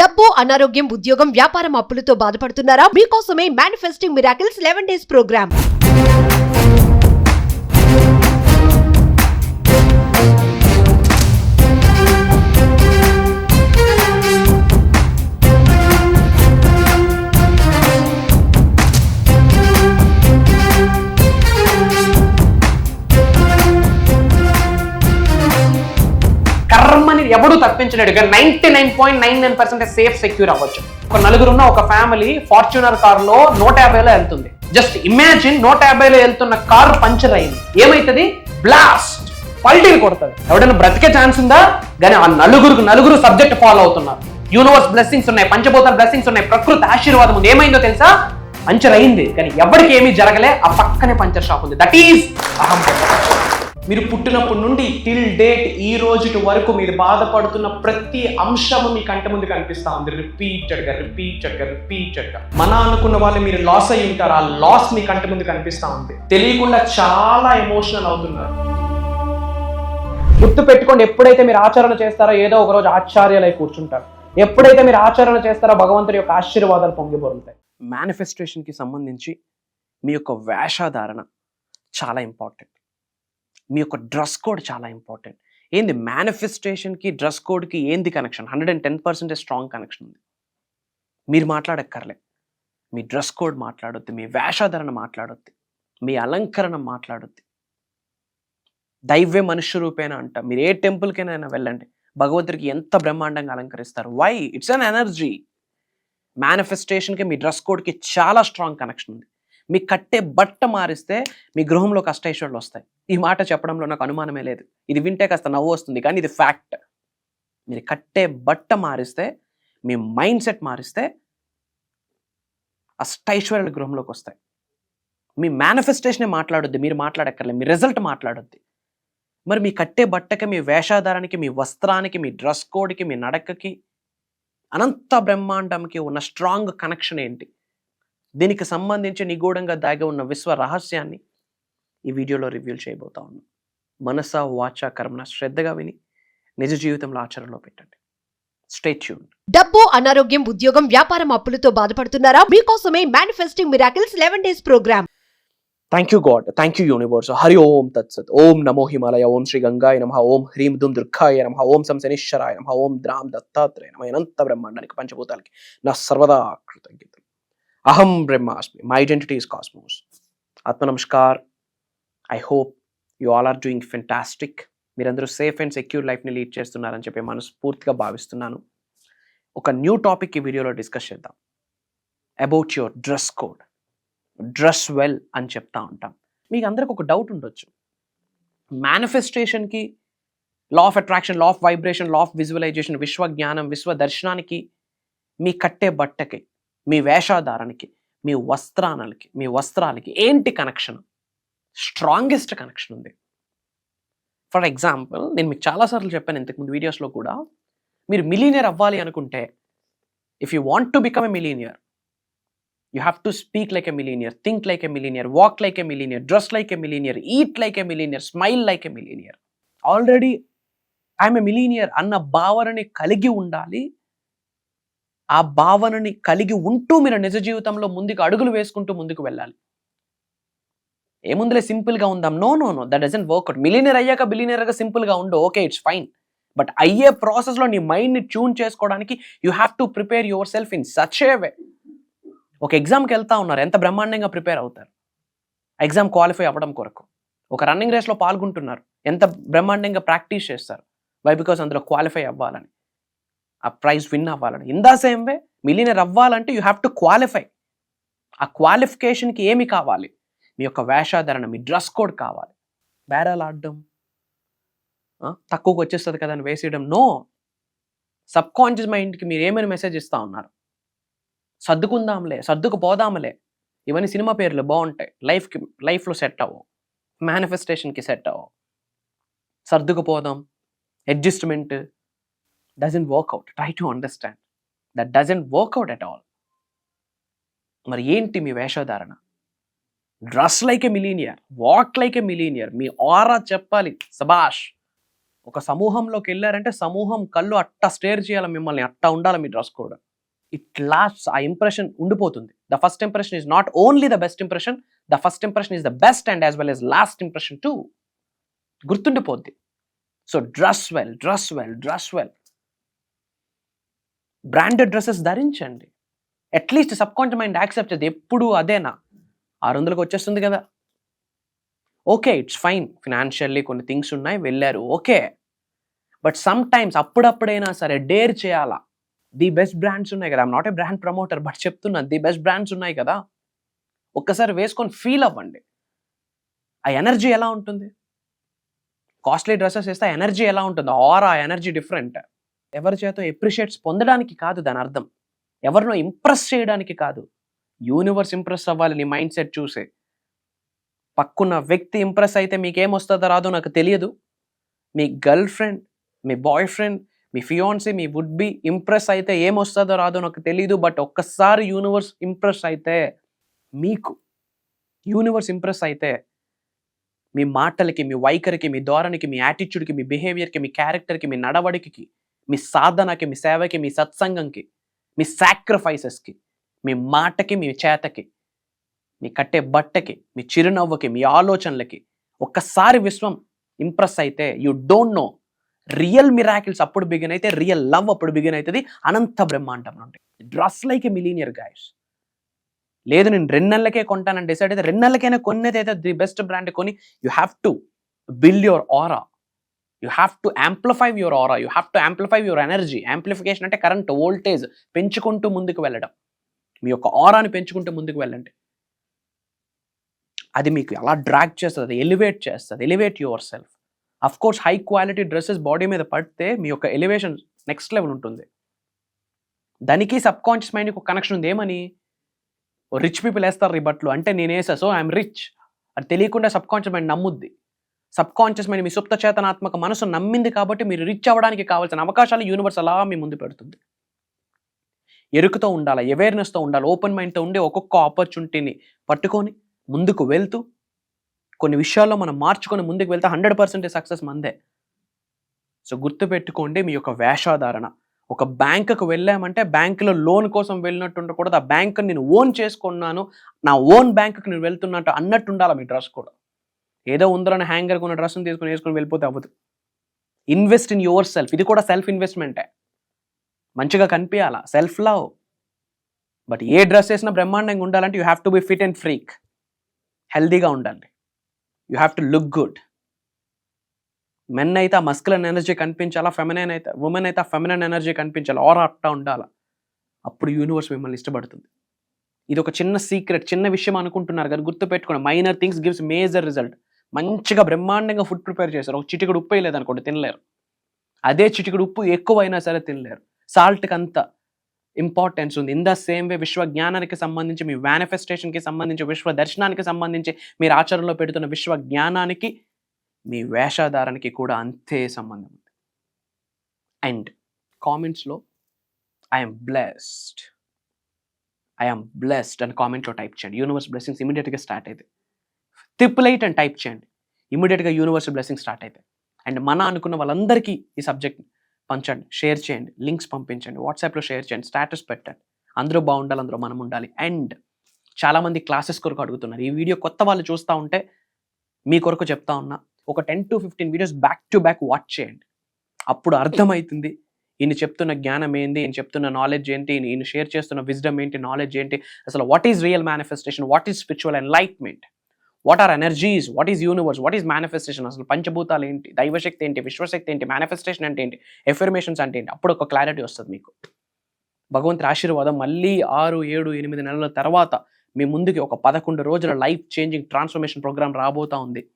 డబ్బు అనారోగ్యం ఉద్యోగం వ్యాపారం అప్పులతో బాధపడుతున్నారా? మీకోసమే manifesting miracles eleven days program కర్మని తప్పించలేడు ninety nine point nine nine percent safe secure అవ్వచ్చు. ఒక నలుగురున్న ఒక ఫ్యామిలీ ఫార్చునర్ కార్లో నూట యాభైలో వెళ్తుంది. జస్ట్ ఇమాజిన్ నూట యాభైలో వెళ్తున్న కార్ పంచర్ అయింది. ఏమైతుంది? బ్లాస్ట్ పల్టీలు కొడుతుంది. ఎవడైనా బ్రతికే ఛాన్స్ ఉందా? కానీ ఆ నలుగురు నలుగురు సబ్జెక్ట్ ఫాలో అవుతున్నారు. యూనివర్స్ బ్లెస్సింగ్స్ ఉన్నాయి పంచభూతాల బ్లెస్సింగ్స్ ఉన్నాయి ప్రకృతి ఆశీర్వాదం ఉంది. ఏమైందో తెలుసా? పంచర్ అయింది. కానీ ఎవరికి ఏమీ జరగలే? ఆ పక్కనే పంచర్ షాప్ ఉంది. దట్ ఈస్ అహం మీరు పుట్టినప్పటి నుండి టిల్ డేట్ ఈ రోజు వరకు మీరు బాధపడుతున్న ప్రతి అంశము మీ కంట ముందు కనిపిస్తా ఉంది. రిపీటెడ్గా రిపీటెడ్గా రిపీటెడ్గా మన అనుకున్న వాళ్ళు మీరు లాస్ అయ్యి ఉంటారు. ఆ లాస్ మీ కంట ముందు కనిపిస్తా ఉంది. తెలియకుండా చాలా ఎమోషనల్ అవుతున్నారు. గుర్తు పెట్టుకోండి ఎప్పుడైతే మీరు ఆచరణ చేస్తారో ఏదో ఒక రోజు ఆచార్యాలై కూర్చుంటారు. ఎప్పుడైతే మీరు ఆచరణ చేస్తారో భగవంతుడి యొక్క ఆశీర్వాదాలు పొంగిపోరుతాయి మేనిఫెస్టేషన్కి సంబంధించి మీ యొక్క వేషధారణ చాలా ఇంపార్టెంట్ మీ యొక్క డ్రెస్ కోడ్ చాలా ఇంపార్టెంట్. ఏంది? మేనిఫెస్టేషన్కి డ్రెస్ కోడ్కి ఏంది connection hundred and ten percentage strong connection ఉంది. మీరు మాట్లాడక్కర్లే. మీ డ్రెస్ కోడ్ మాట్లాడొద్దు మీ వేషధారణ మాట్లాడొద్దు మీ అలంకరణ మాట్లాడొద్దు. దైవ్య మనుష్య రూపేణ అంట. మీరు ఏ టెంపుల్కైనా వెళ్ళండి. భగవంతుడికి ఎంత బ్రహ్మాండంగా అలంకరిస్తారు. వై ఇట్స్ అన్ ఎనర్జీ మేనిఫెస్టేషన్కి మీ డ్రెస్ కోడ్కి చాలా స్ట్రాంగ్ కనెక్షన్ ఉంది. మీ కట్టే బట్ట మారిస్తే మీ గృహంలో కష్టైశ్వర్యాలు వస్తాయి. ఈ మాట చెప్పడంలో నాకు అనుమానమే లేదు. ఇది వింటే కాస్త నవ్వు వస్తుంది కానీ ఇది ఫ్యాక్ట్. మీరు కట్టే బట్ట మారిస్తే మీ మైండ్ సెట్ మారిస్తే అష్టైశ్వర్యాలు గృహంలోకి వస్తాయి. మీ మేనిఫెస్టేషనే మాట్లాడొద్దు మీరు మాట్లాడక్కర్లేదు మీ రిజల్ట్ మాట్లాడొద్దు. మరి మీ కట్టే బట్టకి మీ వేషాధారానికి మీ వస్త్రానికి మీ డ్రెస్ కోడ్కి మీ నడకకి అనంత బ్రహ్మాండంకి ఉన్న స్ట్రాంగ్ కనెక్షన్ ఏంటి? దీనికి సంబంధించి నిగూఢంగా దాగి ఉన్న విశ్వ రహస్యాన్ని ఈ వీడియోలో రివ్యూ చేయబోతా ఉన్నాం. మనస వాచ కర్మన శ్రద్ధగా విని నిజ జీవితంలో ఆచరణలో పెట్టండి. డబ్బు అనారోగ్యం ఉద్యోగం వ్యాపారం అప్పులతో బాధపడుతున్నారా? మీకోసమే manifesting miracles eleven days program thank you God thank you universe Hari ఓం తత్సత్ ఓం నమో హిమాలయ ఓం శ్రీ గంగాయ నమ ఓం హ్రీం దుమ్ దుర్గాయ నమ ఓం సం శనిశ్వరాయ నమ ఓం ద్రాం దత్తాత్రేయ నమ అనంత బ్రహ్మాండానికి పంచభూతాలకి నా సర్వదా కృతజ్ఞతలు అహం బ్రహ్మాస్మి మై ఐడెంటిటీ ఇస్ కాస్మోస్ ఆత్మ namaskar I hope you all are doing fantastic మీరందరూ సేఫ్ అండ్ సెక్యూర్ లైఫ్ని లీడ్ చేస్తున్నారని చెప్పి మనస్ఫూర్తిగా భావిస్తున్నాను. ఒక న్యూ టాపిక్ ఈ వీడియోలో డిస్కస్ చేద్దాం. About your dress code dress well అని చెప్తా ఉంటాం. మీకు అందరికి ఒక డౌట్ ఉండొచ్చు. మేనిఫెస్టేషన్కి law of attraction law of vibration law of visualisation విశ్వ జ్ఞానం విశ్వ దర్శనానికి మీ కట్టే బట్టకి మీ వేషాధారానికి మీ వస్త్రానలకి మీ వస్త్రాలకి ఏంటి కనెక్షన్ స్ట్రాంగెస్ట్ కనెక్షన్ ఉంది. ఫర్ ఎగ్జాంపుల్ నేను మీకు చాలాసార్లు చెప్పాను ఇంతకుముందు వీడియోస్లో కూడా మీరు మిలీనియర్ అవ్వాలి అనుకుంటే if you want to become a millionaire you have to speak like a millionaire think like a millionaire walk like a millionaire dress like a millionaire eat like a millionaire smile like a millionaire already I'm a millionaire అన్న భావనని కలిగి ఉండాలి ఆ భావనని కలిగి ఉంటూ మీరు నిజ జీవితంలో ముందుకు అడుగులు వేసుకుంటూ ముందుకు వెళ్ళాలి. ఏముందులే సింపుల్గా ఉందాం. No no no that doesn't work out millionaire అయ్యాక బిలీనియర్గా సింపుల్గా ఉండు. Okay it's fine. బట్ అయ్యే ప్రాసెస్లో నీ మైండ్ని ట్యూన్ చేసుకోవడానికి you have to prepare yourself in such a way. ఒక ఎగ్జామ్కి వెళ్తా ఉన్నారు. ఎంత బ్రహ్మాండంగా ప్రిపేర్ అవుతారు? ఎగ్జామ్ క్వాలిఫై అవ్వడం కొరకు. ఒక రన్నింగ్ రేస్లో పాల్గొంటున్నారు. ఎంత బ్రహ్మాండంగా ప్రాక్టీస్ చేస్తారు? వై? బికాస్ అందులో క్వాలిఫై అవ్వాలని. ఆ ప్రైజ్ విన్ అవ్వాలని. In the same way millionaire అవ్వాలంటే యూ హ్యావ్ టు క్వాలిఫై ఆ క్వాలిఫికేషన్కి ఏమి కావాలి? మీ యొక్క వేషాధరణ మీ డ్రెస్ కోడ్ కావాలి. బేరాలు ఆడడం తక్కువకి వచ్చేస్తుంది కదా అని వేసేయడం. నో సబ్ కాన్షియస్ మైండ్కి మీరు ఏమైనా మెసేజ్ ఇస్తా ఉన్నారు. సర్దుకుందాంలే సర్దుకు పోదాంలే ఇవన్నీ సినిమా పేర్లు బాగుంటాయి. లైఫ్కి లైఫ్లో సెట్ అవ్వవు మేనిఫెస్టేషన్కి సెట్ అవ్వవు సర్దుకుపోదాం. Adjustment doesn't work out try to understand that doesn't work out at all మరి ఏంటి మీ వేషధారణ? Dress like a millionaire walk like a millionaire me aura చెప్పాలి. సబాష్ ఒక సమూహంలోకి వెళ్ళారంటే సమూహం కళ్ళు అట్టా స్టేర్ చేయాలి మిమ్మల్ని. అట్టా ఉండాలి మీ డ్రెస్ కోడ్. ఇట్ లాస్ట్ ఆ ఇంప్రెషన్ ఉండిపోతుంది. The first impression is not only the best impression the first impression is the best and as well as last impression too గుర్తుండిపోద్ది. So dress well dress well dress well branded dresses ధరించండి. At least subconscious mind accept చేది ఎప్పుడు అదేనా? ఆరు వందలకు వచ్చేస్తుంది కదా. Okay it's fine financially కొన్ని things ఉన్నాయి వెళ్ళారు. ఓకే బట్ సమ్ టైమ్స్ అప్పుడప్పుడైనా సరే డేర్ చేయాలా? ది బెస్ట్ బ్రాండ్స్ ఉన్నాయి కదా. I'm not a brand promoter but చెప్తున్నా ది బెస్ట్ బ్రాండ్స్ ఉన్నాయి కదా. ఒక్కసారి వేసుకొని ఫీల్ అవ్వండి. ఆ ఎనర్జీ ఎలా ఉంటుంది? కాస్ట్లీ డ్రెస్సెస్ వేస్తే ఎనర్జీ ఎలా ఉంటుంది? ఆర్ ఆ ఎనర్జీ డిఫరెంట్ ఎవరి చేత ఎప్రిషియేట్స్ పొందడానికి కాదు దాని అర్థం. ఎవరినో ఇంప్రెస్ చేయడానికి కాదు. యూనివర్స్ ఇంప్రెస్ అవ్వాలి నీ మైండ్ సెట్ చూసే. పక్కున్న వ్యక్తి ఇంప్రెస్ అయితే మీకేం వస్తుందో రాదో నాకు తెలియదు. మీ గర్ల్ ఫ్రెండ్ మీ బాయ్ ఫ్రెండ్ మీ ఫియాన్సీ మీ వుడ్ బి ఇంప్రెస్ అయితే ఏం వస్తుందో రాదో నాకు తెలియదు బట్ ఒక్కసారి యూనివర్స్ ఇంప్రెస్ అయితే మీకు యూనివర్స్ ఇంప్రెస్ అయితే మీ మాటలకి మీ వైఖరికి మీ ధోరణికి మీ యాటిట్యూడ్కి మీ బిహేవియర్కి మీ క్యారెక్టర్కి మీ నడవడికి మీ సాధనకి మీ సేవకి మీ సత్సంగంకి మీ సాక్రిఫైసెస్కి మీ మాటకి మీ చేతకి మీ కట్టే బట్టకి మీ చిరునవ్వుకి మీ ఆలోచనలకి ఒక్కసారి విశ్వం ఇంప్రెస్ అయితే you don't know real miracles అప్పుడు బిగిన్ అయితే రియల్ లవ్ అప్పుడు బిగిన్ అవుతుంది అనంత బ్రహ్మాండం నుండి. Dress like a millionaire guys లేదు నేను రెండు నెలలకే కొంటానని డిసైడ్ అయితే రెండు నెలలకైనా కొనేది ది బెస్ట్ బ్రాండ్ కొని you have to build your aura you have to amplify your aura you have to amplify your energy amplification అంటే కరెంట్ వోల్టేజ్ పెంచుకుంటూ ముందుకు వెళ్ళడం. మీ యొక్క ఆరాని పెంచుకుంటూ ముందుకు వెళ్ళండి. అది మీకు అలా డ్రాగ్ చేస్తుంది ఎలివేట్ చేస్తుంది. Elevate yourself of course high quality dresses body మీద పడితే మీ యొక్క ఎలివేషన్ నెక్స్ట్ లెవెల్ ఉంటుంది. దానికి సబ్ కాన్షియస్ మైండ్కి ఒక కనెక్షన్ ఉంది. ఏమని? రిచ్ పీపుల్ వేస్తారు ఈ బట్టలు అంటే నేను వేసా సో ఐఎమ్ రిచ్ అది తెలియకుండా సబ్ కాన్షియస్ మైండ్ నమ్ముద్ది. సబ్ కాన్షియస్ మైండ్ మీ సుప్త చేతనాత్మక మనసు నమ్మింది కాబట్టి మీరు రిచ్ అవ్వడానికి కావాల్సిన అవకాశాలు యూనివర్స్ అలా మీ ముందు పెడుతుంది. ఎరుకుతో ఉండాలి అవేర్నెస్తో ఉండాలి ఓపెన్ మైండ్తో ఉండే ఒక్కొక్క ఆపర్చునిటీని పట్టుకొని ముందుకు వెళ్తూ కొన్ని విషయాల్లో మనం మార్చుకొని ముందుకు వెళ్తే హండ్రెడ్ పర్సెంటేజ్ సక్సెస్ మందే. సో గుర్తుపెట్టుకోండి మీ యొక్క వేషాధారణ. ఒక బ్యాంకుకు వెళ్ళామంటే బ్యాంకులో లోన్ కోసం వెళ్ళినట్టు ఉండకూడదు. ఆ బ్యాంకును నేను ఓన్ చేసుకున్నాను. నా ఓన్ బ్యాంకుకి నేను వెళ్తున్నట్టు అన్నట్టు ఉండాలి మీ డ్రెస్ కూడా. ఏదో ఉందని హ్యాంగర్ కొన్న డ్రెస్ని తీసుకుని వేసుకుని వెళ్ళిపోతే అవ్వదు. ఇన్వెస్ట్ ఇన్ యువర్ సెల్ఫ్ ఇది కూడా సెల్ఫ్ ఇన్వెస్ట్మెంటే మంచిగా కనిపించాలా? Self love but a dress వేసినా బ్రహ్మాండంగా ఉండాలంటే you have to be fit and freak హెల్దీగా ఉండాలి. You have to look good men అయితే ఆ మస్కులన్ ఎనర్జీ కనిపించాలా? ఫెమినైన్ అయితే ఉమెన్ అయితే ఆ ఫెమినైన్ ఎనర్జీ కనిపించాలి? ఆర్ అట్టా ఉండాలా? అప్పుడు యూనివర్స్ మిమ్మల్ని ఇష్టపడుతుంది. ఇది ఒక చిన్న సీక్రెట్ చిన్న విషయం అనుకుంటున్నారు కానీ గుర్తుపెట్టుకోండి. Minor things gives major result మంచిగా బ్రహ్మాండంగా ఫుడ్ ప్రిపేర్ చేశారు. ఒక చిటికడు ఉప్పు వేయలేదు అనుకోండి తినలేరు. అదే చిటికడు ఉప్పు ఎక్కువైనా సరే తినలేరు. సాల్ట్కి అంత ఇంపార్టెన్స్ ఉంది. ఇన్ ద సేమ్ వే విశ్వ జ్ఞానానికి సంబంధించి మీ మేనిఫెస్టేషన్కి సంబంధించి విశ్వ దర్శనానికి సంబంధించి మీరు ఆచరణలో పెడుతున్న విశ్వ జ్ఞానానికి మీ వేషధారానికి కూడా అంతే సంబంధం ఉంది. అండ్ కామెంట్స్లో ఐఎమ్ బ్లెస్డ్ ఐఎమ్ బ్లెస్డ్ అని కామెంట్లో టైప్ చేయండి. యూనివర్స్ బ్లెస్సింగ్స్ ఇమీడియట్గా స్టార్ట్ అయితే ట్రిపుల్ ఎయిట్ అని టైప్ చేయండి. ఇమీడియట్గా యూనివర్సల్ బ్లెస్సింగ్ స్టార్ట్ అయితే అండ్ మన అనుకున్న వాళ్ళందరికీ ఈ సబ్జెక్ట్ పంచండి షేర్ చేయండి లింక్స్ పంపించండి వాట్సాప్లో షేర్ చేయండి స్టేటస్ పెట్టండి. అందరూ బాగుండాలి అందరూ మనం ఉండాలి. అండ్ చాలామంది క్లాసెస్ కొరకు అడుగుతున్నారు. ఈ వీడియో కొత్త వాళ్ళు చూస్తూ ఉంటే మీ కొరకు చెప్తా ఉన్నా ఒక ten to fifteen videos back to back watch చేయండి. అప్పుడు అర్థమవుతుంది ఈయన చెప్తున్న జ్ఞానం ఏంటి ఈయన చెప్తున్న నాలెడ్జ్ ఏంటి ఈయన షేర్ చేస్తున్న విజ్డమ్ ఏంటి నాలెడ్జ్ ఏంటి అసలు what is real manifestation what is spiritual enlightenment what are energies what is universe what is manifestation అసలు పంచభూతాలు ఏంటి? దైవశక్తి ఏంటి? విశ్వశక్తి ఏంటి? మేనిఫెస్టేషన్ అంటే ఏంటి? ఎఫర్మేషన్స్ అంటే ఏంటి? అప్పుడు ఒక క్లారిటీ వస్తుంది మీకు. భగవంతుడి ఆశీర్వాదం మళ్ళీ ఆరు ఏడు ఎనిమిది నెలల తర్వాత మీ ముందుకి ఒక పదకొండు రోజుల లైఫ్ చేంజింగ్ ట్రాన్స్ఫర్మేషన్ ప్రోగ్రామ్ రాబోతా ఉంది.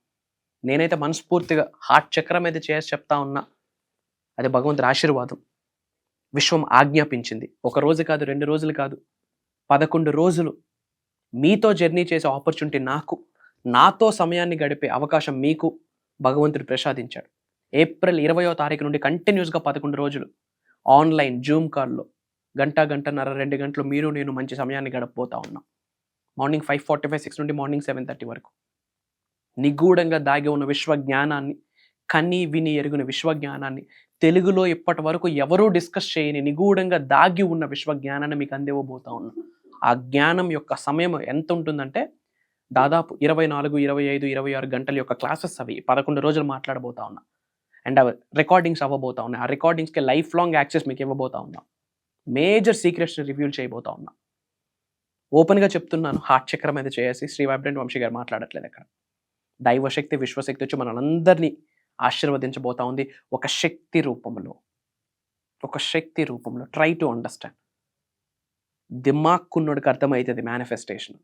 నేనైతే మనస్ఫూర్తిగా హార్ట్ చక్రం అయితే చేసి చెప్తా ఉన్నా. అది భగవంతుడి ఆశీర్వాదం. విశ్వం ఆజ్ఞాపించింది. ఒక రోజు కాదు రెండు రోజులు కాదు. పదకొండు రోజులు మీతో జర్నీ చేసే ఆపర్చునిటీ నాకు. నాతో సమయాన్ని గడిపే అవకాశం మీకు భగవంతుడు ప్రసాదించాడు. ఏప్రిల్ ఇరవయో తారీఖు నుండి కంటిన్యూస్గా పదకొండు రోజులు ఆన్లైన్ జూమ్ కాల్లో గంట గంటన్నర రెండు గంటలు మీరు నేను మంచి సమయాన్ని గడపబోతా ఉన్నాం. Morning five forty five six నుండి మార్నింగ్ సెవెన్ థర్టీ వరకు. నిగూఢంగా దాగి ఉన్న విశ్వ జ్ఞానాన్ని కని విని ఎరుగున విశ్వజ్ఞానాన్ని తెలుగులో ఇప్పటి వరకు ఎవరూ డిస్కస్ చేయని నిగూఢంగా దాగి ఉన్న విశ్వ జ్ఞానాన్ని మీకు అందివ్వబోతా ఉన్నాం. ఆ జ్ఞానం యొక్క సమయం ఎంత ఉంటుందంటే దాదాపు ఇరవై నాలుగు ఇరవై ఐదు ఇరవై ఆరు గంటల యొక్క క్లాసెస్ అవి పదకొండు రోజులు మాట్లాడబోతా ఉన్నా. అండ్ రికార్డింగ్స్ అవ్వబోతా ఉన్నాయి. ఆ రికార్డింగ్స్కి లైఫ్ లాంగ్ యాక్సెస్ మీకు ఇవ్వబోతా ఉన్నా. మేజర్ సీక్రెట్స్ రివ్యూల్ చేయబోతా ఉన్నా. ఓపెన్గా చెప్తున్నాను హార్ట్ చక్రం మీద చేసి శ్రీ వైబ్రెంట్ వంశీ గారు మాట్లాడట్లేదు అక్కడ దైవశక్తి విశ్వశక్తి వచ్చి మనందరినీ ఆశీర్వదించబోతా ఉంది ఒక శక్తి రూపంలో. ఒక శక్తి రూపంలో. Try to understand. దిమాక్కున్నోడికి అర్థమవుతుంది మేనిఫెస్టేషన్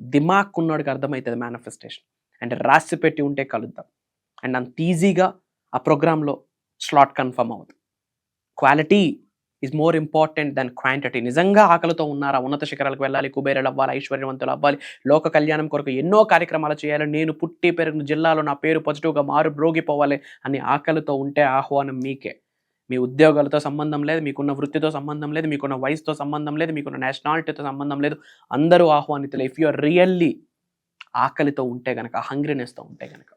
దిమాక్కున్నోడికి అర్థమవుతుంది మేనిఫెస్టేషన్ అండ్ రాసి పెట్టి ఉంటే కలుద్దాం. అండ్ అంత ఈజీగా ఆ ప్రోగ్రాంలో స్లాట్ కన్ఫర్మ్ అవుతుంది quality is more important than quantity నిజంగా ఆకలితో ఉన్నారా? ఉన్నత శిఖరాలకు వెళ్ళాలి కుబేరలు అవ్వాలి ఐశ్వర్యవంతులు అవ్వాలి లోక కళ్యాణం కొరకు ఎన్నో కార్యక్రమాలు చేయాలి. నేను పుట్టి పెరిగిన జిల్లాలో నా పేరు పాజిటివ్గా మారు బ్రోగిపోవాలి అని ఆకలితో ఉంటే ఆహ్వానం మీకే. మీ ఉద్యోగాలతో సంబంధం లేదు మీకున్న వృత్తితో సంబంధం లేదు మీకున్న వయసుతో సంబంధం లేదు మీకున్న నేషనాలిటీతో సంబంధం లేదు. అందరూ ఆహ్వానితులు. ఇఫ్ యు ఆర్ రియల్లీ ఆకలితో ఉంటే గనక హంగ్రీనెస్తో ఉంటే గనక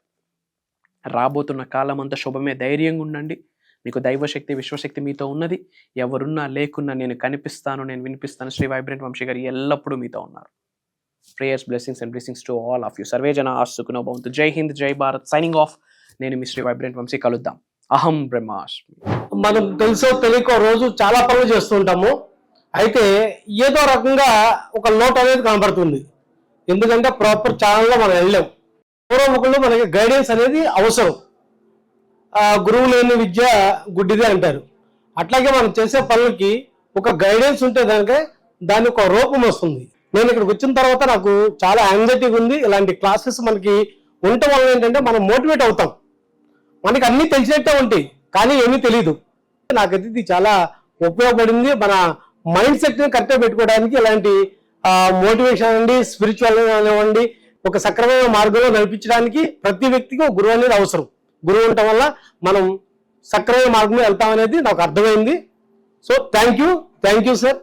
రాబోతున్న కాలం అంతా శుభమే. ధైర్యంగా ఉండండి. మీకు దైవశక్తి విశ్వశక్తి మీతో ఉన్నది. ఎవరున్నా లేకున్నా నేను కనిపిస్తాను నేను వినిపిస్తాను. శ్రీ వైబ్రెంట్ వంశీ గారు ఎల్లప్పుడూ మీతో ఉన్నారు. Prayers blessings and blessings to all of you survey జన ఆస్తుకునో భవంతు. జై హింద్ జై భారత్. సైనింగ్ ఆఫ్ నేను మీ శ్రీ వైబ్రెంట్ వంశీ కలుద్దాం. అహం బ్రహ్మాస్మి. మనం తెలుసో తెలియకో రోజు చాలా పనులు చేస్తుంటాము అయితే ఏదో రకంగా ఒక లోటు అనేది కనబడుతుంది. ఎందుకంటే ప్రాపర్ ఛానల్లో మనం వెళ్ళాం పూర్వముఖంలో మనకి గైడెన్స్ అనేది అవసరం. గురువు లేని విద్య గుడ్డిదే అంటారు. అట్లాగే మనం చేసే పనులకి ఒక గైడెన్స్ ఉంటే దానికి దాని ఒక రూపం వస్తుంది. నేను ఇక్కడికి వచ్చిన తర్వాత నాకు చాలా యాంగ్జైటీగా ఉంది. ఇలాంటి క్లాసెస్ మనకి ఉండటం వల్ల ఏంటంటే మనం మోటివేట్ అవుతాం. మనకి అన్ని తెలిసినట్టే ఉంటాయి కానీ ఏమీ తెలియదు నాకైతే ఇది చాలా ఉపయోగపడింది మన మైండ్ సెట్ని కరెక్ట్గా పెట్టుకోవడానికి ఇలాంటి మోటివేషన్ అండి స్పిరిచువల్ అనివ్వండి ఒక సక్రమైన మార్గంలో నడిపించడానికి ప్రతి వ్యక్తికి ఒక గురువు అనేది అవసరం. గురువు ఉండటం వల్ల మనం సక్రమైన మార్గంలో వెళ్తామనేది నాకు అర్థమైంది. So thank you thank you sir